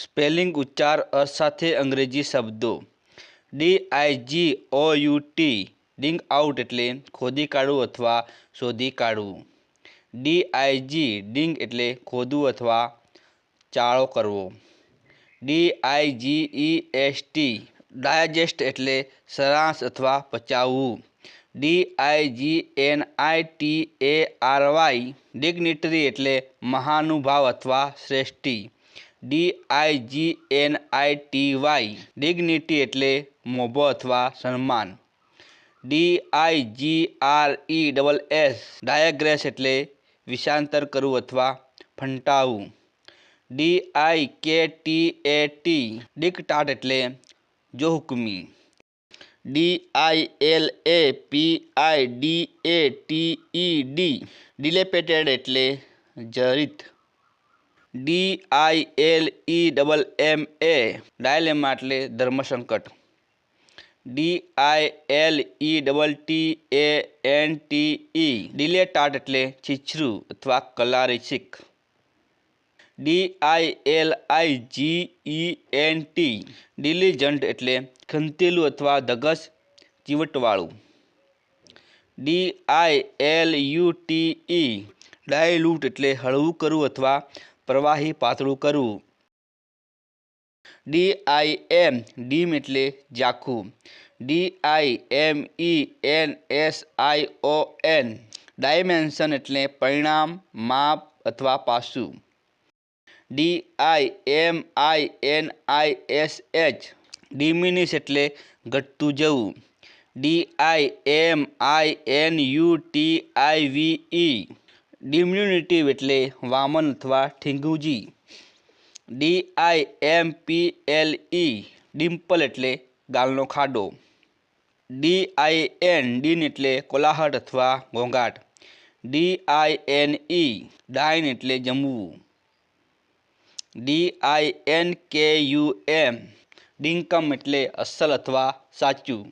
Spelling ઉચ્ચાર અર્થ સાથે અંગ્રેજી શબ્દો. D I G O U T, dig out એટલે ખોદી કાઢવું અથવા શોધી કાઢવું. ડી આઈ જી, ડિંગ એટલે ખોદવું અથવા ચાળો કરવો. D I G E S T, digest એટલે સરાંશ અથવા પચાવવું. D I G N I T A R Y, dignitary એટલે મહાનુભાવ અથવા શ્રેષ્ઠી. D I G N I T Y dignity એટલે મોભો અથવા સન્માન. D I G R E double S digress એટલે વિષાંતર કરવું અથવા ફંટાવવું. ડી આઈ કે ટી એ ટી ડિકટાટ એટલે જો હુકમી D I L A P I D A T E D dilapidated એટલે જરિત. D I L E double M A dilemma એટલે ધર્મસંકટ. D I L E double T A N T E dilettante એટલે છીછરું અથવા કલારીસિક D I L I G E N T diligent એટલે ખંતેલું અથવા ધગસ ચીવટવાળું. D I L U T E dilute એટલે હળવું કરવું અથવા પ્રવાહી પાતળું કરવું ડી આઈ એમ ડીમ એટલે ઝાખું D I M E N S I O N, dimension એટલે પરિણામ, માપ અથવા પાસું. D I M I N I S H diminish એટલે ઘટતું જવું. D I M I N U T I V E diminutive એટલે વામન અથવા ઠીંગુજી. D I M P L E, dimple એટલે ગાલનો ખાડો. ડી આઈ એન ડીન એટલે કોલાહટ અથવા ઘોંઘાટ. D I N E, dine એટલે જમવું. D I N K U M, dinkum એટલે અસલ અથવા સાચું.